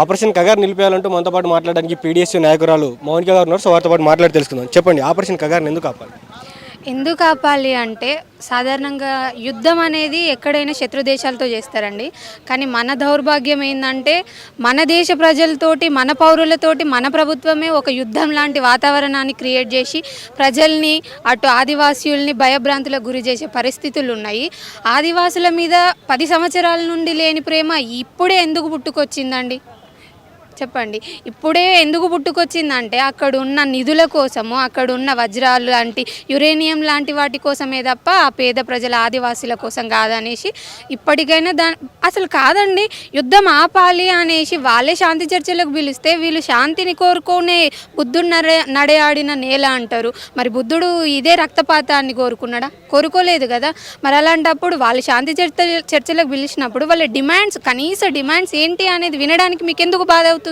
Operation Kagar నిలిపేయాలంటూ మనతో పాటు మాట్లాడడానికి పీడిఎస్సీ నాయకురాలు మౌనిక గారు ఉన్నారు. సో వారితో పాటు మాట్లాడి తెలుసుకుందాం. చెప్పండి ఆపరేషన్ కగారుని ఎందుకు ఆపాలి ఎందుకు ఆపాలి అంటే సాధారణంగా యుద్ధం అనేది ఎక్కడైనా శత్రు దేశాలతో చేస్తారండి. కానీ మన దౌర్భాగ్యం ఏంటంటే మన దేశ ప్రజలతోటి మన పౌరులతోటి మన ప్రభుత్వమే ఒక యుద్ధం లాంటి వాతావరణాన్ని క్రియేట్ చేసి ప్రజల్ని అటు ఆదివాసీయుల్ని భయభ్రాంతులకు గురి చేసే పరిస్థితులు ఉన్నాయి. ఆదివాసుల మీద పది సంవత్సరాల నుండి లేని ప్రేమ ఇప్పుడే ఎందుకు పుట్టుకొచ్చిందండి? చెప్పండి. ఇప్పుడే ఎందుకు పుట్టుకొచ్చిందంటే అక్కడ ఉన్న నిధుల కోసము అక్కడ ఉన్న వజ్రాలు లాంటి యురేనియం లాంటి వాటి కోసమే తప్ప ఆ పేద ప్రజల ఆదివాసీల కోసం కాదనేసి ఇప్పటికైనా దా అసలు కాదండి. యుద్ధం ఆపాలి అనేసి వాళ్ళే శాంతి చర్చలకు పిలిస్తే వీళ్ళు శాంతిని కోరుకునే బుద్ధుడు నడే నడయాడిన నేల అంటారు. మరి బుద్ధుడు ఇదే రక్తపాతాన్ని కోరుకున్నాడా? కోరుకోలేదు కదా. మరి అలాంటప్పుడు వాళ్ళు శాంతి చర్చ చర్చలకు పిలిచినప్పుడు వాళ్ళ డిమాండ్స్ కనీస డిమాండ్స్ ఏంటి అనేది వినడానికి మీకు ఎందుకు బాధ అవుతుంది?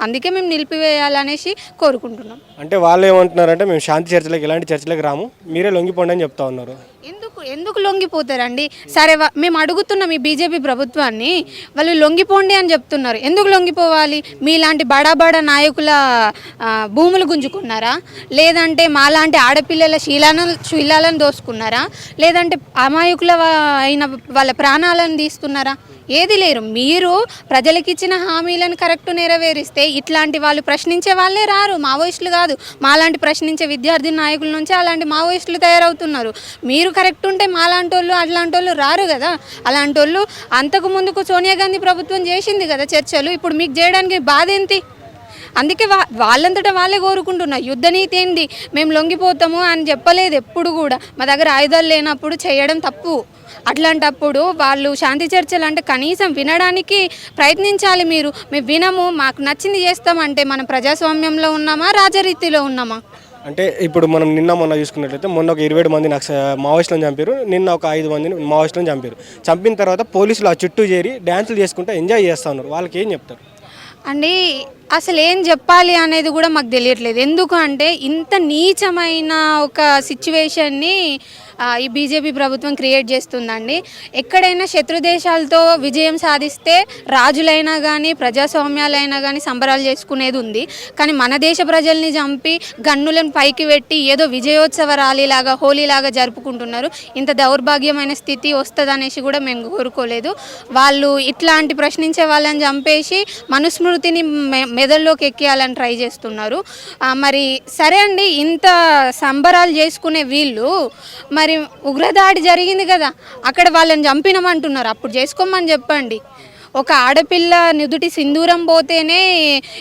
అందుకే మేము నిలిపివేయాలనేసి కోరుకుంటున్నాం. అంటే వాళ్ళు ఏమంటున్నారంటే మేము శాంతి చర్చలకు ఎలాంటి చర్చలకు రాము? మీరే లొంగిపోండి అని చెప్తా ఉన్నారు. ఎందుకు ఎందుకు లొంగిపోతారండి? సరే వా- మేము అడుగుతున్నాం ఈ బీజేపీ ప్రభుత్వాన్ని వాళ్ళు లొంగిపోండి అని చెప్తున్నారు. ఎందుకు లొంగిపోవాలి? మీలాంటి బడా బడా నాయకుల భూములు గుంజుకున్నారా? లేదంటే మాలాంటి ఆడపిల్లల శీలాలను శీలాలను దోసుకున్నారా? లేదంటే అమాయకుల అయిన వాళ్ళ ప్రాణాలను తీస్తున్నారా? ఏది లేరు. మీరు ప్రజలకు ఇచ్చిన హామీలను కరెక్ట్ నెరవేరిస్తే ఇట్లాంటి వాళ్ళు ప్రశ్నించే వాళ్ళే రారు. మావోయిస్టులు కాదు. మాలాంటి ప్రశ్నించే విద్యార్థి నాయకుల నుంచి అలాంటి మావోయిస్టులు తయారవుతున్నారు. మీరు కరెక్ట్ ఉంటే మాలాంటి వాళ్ళు అట్లాంటి వాళ్ళు రారు కదా. అలాంటి వాళ్ళు అంతకు ముందుకు సోనియా గాంధీ ప్రభుత్వం చేసింది కదా చర్చలు ఇప్పుడు మీకు చేయడానికి బాధ ఏంటి? అందుకే వా వాళ్ళంతటా వాళ్ళే కోరుకుంటున్నారు. యుద్ధ నీతి ఏంది? మేము లొంగిపోతాము అని చెప్పలేదు ఎప్పుడు కూడా. మా దగ్గర ఆయుధాలు లేనప్పుడు చేయడం తప్పు. అట్లాంటప్పుడు వాళ్ళు శాంతి చర్చలు అంటే కనీసం వినడానికి ప్రయత్నించాలి మీరు. మేము వినము మాకు నచ్చింది చేస్తామంటే మనం ప్రజాస్వామ్యంలో ఉన్నామా రాజరీతిలో ఉన్నామా? అంటే ఇప్పుడు మనం నిన్న మొన్న చూసుకున్నట్లయితే మొన్న ఒక ఇరవై ఏడు మంది నక్స మావోయిస్టులను చంపారు. నిన్న ఒక ఐదు మందిని మావోయిస్టులను చంపారు. చంపిన తర్వాత పోలీసులు ఆ చుట్టూ చేరి డ్యాన్సులు చేసుకుంటూ ఎంజాయ్ చేస్తూ ఉన్నారు. వాళ్ళకి ఏం చెప్తారు? అండి అసలు ఏం చెప్పాలి అనేది కూడా మాకు తెలియట్లేదు. ఎందుకు అంటే ఇంత నీచమైన ఒక సిచ్యువేషన్ని ఈ బీజేపీ ప్రభుత్వం క్రియేట్ చేస్తుందండి. ఎక్కడైనా శత్రు దేశాలతో విజయం సాధిస్తే రాజులైనా కానీ ప్రజాస్వామ్యాలైనా కానీ సంబరాలు చేసుకునేది ఉంది. కానీ మన దేశ ప్రజల్ని చంపి గన్నులను పైకి పెట్టి ఏదో విజయోత్సవ ర్యాలీలాగా హోలీలాగా జరుపుకుంటున్నారు. ఇంత దౌర్భాగ్యమైన స్థితి వస్తుందనేసి కూడా మేము కోరుకోలేదు. వాళ్ళు ఇట్లాంటి ప్రశ్నించే వాళ్ళని చంపేసి మనుస్మృతిని మెదడులోకి ఎక్కేయాలని ట్రై చేస్తున్నారు. మరి సరే అండి ఇంత సంబరాలు చేసుకునే వీళ్ళు మరి ఉగ్రదాడి జరిగింది కదా అక్కడ వాళ్ళని చంపినమంటున్నారు. అప్పుడు చేసుకోమని చెప్పండి. ఒక ఆడపిల్ల నుదుటి సింధూరం పోతేనే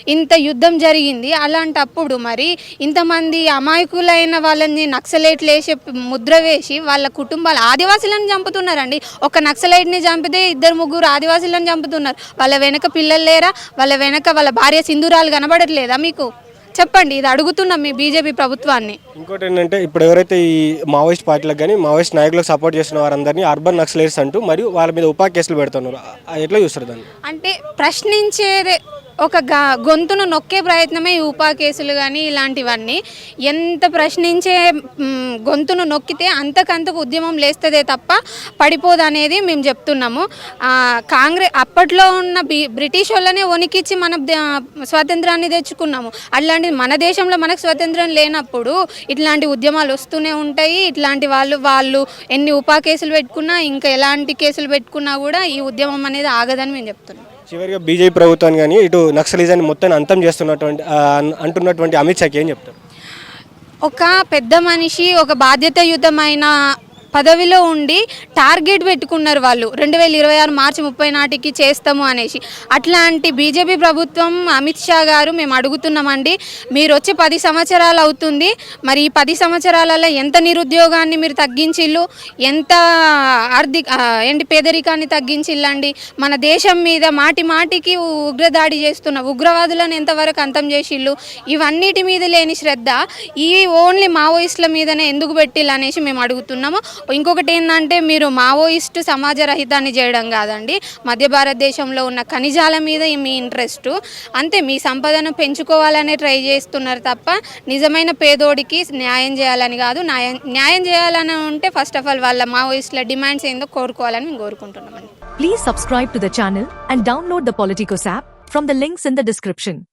ఇంత యుద్ధం జరిగింది. అలాంటప్పుడు మరి ఇంతమంది అమాయకులైన వాళ్ళని నక్సలైట్లు వేసి ముద్ర వేసి వాళ్ళ కుటుంబాలు ఆదివాసులను చంపుతున్నారండి. ఒక నక్సలైట్ని చంపితే ఇద్దరు ముగ్గురు ఆదివాసులను చంపుతున్నారు. వాళ్ళ వెనక పిల్లలు లేరా? వాళ్ళ వెనక వాళ్ళ భార్య సింధూరాలు కనబడట్లేదా మీకు? చెప్పండి ఇది అడుగుతున్నాం మీ బీజేపీ ప్రభుత్వాన్ని. ఇంకోటి ఏంటంటే ఇప్పుడు ఎవరైతే ఈ మావోయిస్ట్ పార్టీలకు కానీ మావోయిస్ట్ నాయకులకు సపోర్ట్ చేస్తున్న వారందరినీ అర్బన్ నక్సలైట్స్ అంటూ మరియు వాళ్ళ మీద ఉపా కేసులు పెడుతున్నారు. ఎట్లా చూస్తారు దాన్ని? అంటే ప్రశ్నించేదే ఒక గా గొంతును నొక్కే ప్రయత్నమే ఈ ఉపా కేసులు కానీ ఇలాంటివన్నీ. ఎంత ప్రశ్నించే గొంతును నొక్కితే అంతకంతకు ఉద్యమం లేస్తుందే తప్ప పడిపోదు అనేది మేము చెప్తున్నాము. కాంగ్రెస్ అప్పట్లో ఉన్న బ్రిటిష్ వాళ్ళనే వణికిచ్చి మన స్వాతంత్రాన్ని తెచ్చుకున్నాము. అట్లాంటి మన దేశంలో మనకు స్వాతంత్రం లేనప్పుడు ఇట్లాంటి ఉద్యమాలు వస్తూనే ఉంటాయి. ఇట్లాంటి వాళ్ళు వాళ్ళు ఎన్ని ఉపా కేసులు పెట్టుకున్నా ఇంకా ఎలాంటి కేసులు పెట్టుకున్నా కూడా ఈ ఉద్యమం అనేది ఆగదని మేము చెప్తున్నాం. చివరిగా బీజేపీ ప్రభుత్వాన్ని కానీ ఇటు నక్సలిజాన్ని మొత్తం అంతం చేస్తున్నటువంటి అంటున్నటువంటి అమిత్ షాకి ఏం చెప్తారు? ఒక పెద్ద మనిషి ఒక బాధ్యతాయుతమైన పదవిలో ఉండి టార్గెట్ పెట్టుకున్నారు వాళ్ళు. రెండు వేల ఇరవై ఆరు మార్చి ముప్పై నాటికి చేస్తాము అనేసి. అట్లాంటి బీజేపీ ప్రభుత్వం అమిత్ షా గారు మేము అడుగుతున్నామండి మీరు వచ్చి పది సంవత్సరాలు అవుతుంది మరి ఈ పది సంవత్సరాలలో ఎంత నిరుద్యోగాన్ని మీరు తగ్గించిల్లు ఎంత ఆర్థిక ఏంటి పేదరికాన్ని తగ్గించిల్లండి మన దేశం మీద మాటి మాటికి ఉగ్రదాడి చేస్తున్న ఉగ్రవాదులను ఎంతవరకు అంతం చేసిళ్ళు ఇవన్నిటి మీద లేని శ్రద్ధ ఈ ఓన్లీ మావోయిస్టుల మీదనే ఎందుకు పెట్టిల్లు అనేసి మేము అడుగుతున్నాము. ఇంకొకటి ఏంటంటే మీరు మావోయిస్టు సమాజ రహితాన్ని చేయడం కాదండి. మధ్య భారతదేశంలో ఉన్న ఖనిజాల మీద మీ ఇంట్రెస్ట్. అంతే మీ సంపదను పెంచుకోవాలనే ట్రై చేస్తున్నారు తప్ప నిజమైన పేదోడికి న్యాయం చేయాలని కాదు. న్యాయం న్యాయం చేయాలని ఉంటే ఫస్ట్ ఆఫ్ ఆల్ వాళ్ళ మావోయిస్టుల డిమాండ్స్ ఏందో కోరుకోవాలని మేము కోరుకుంటున్నామండి. Please subscribe to the channel and download the Politicos app from the links in the description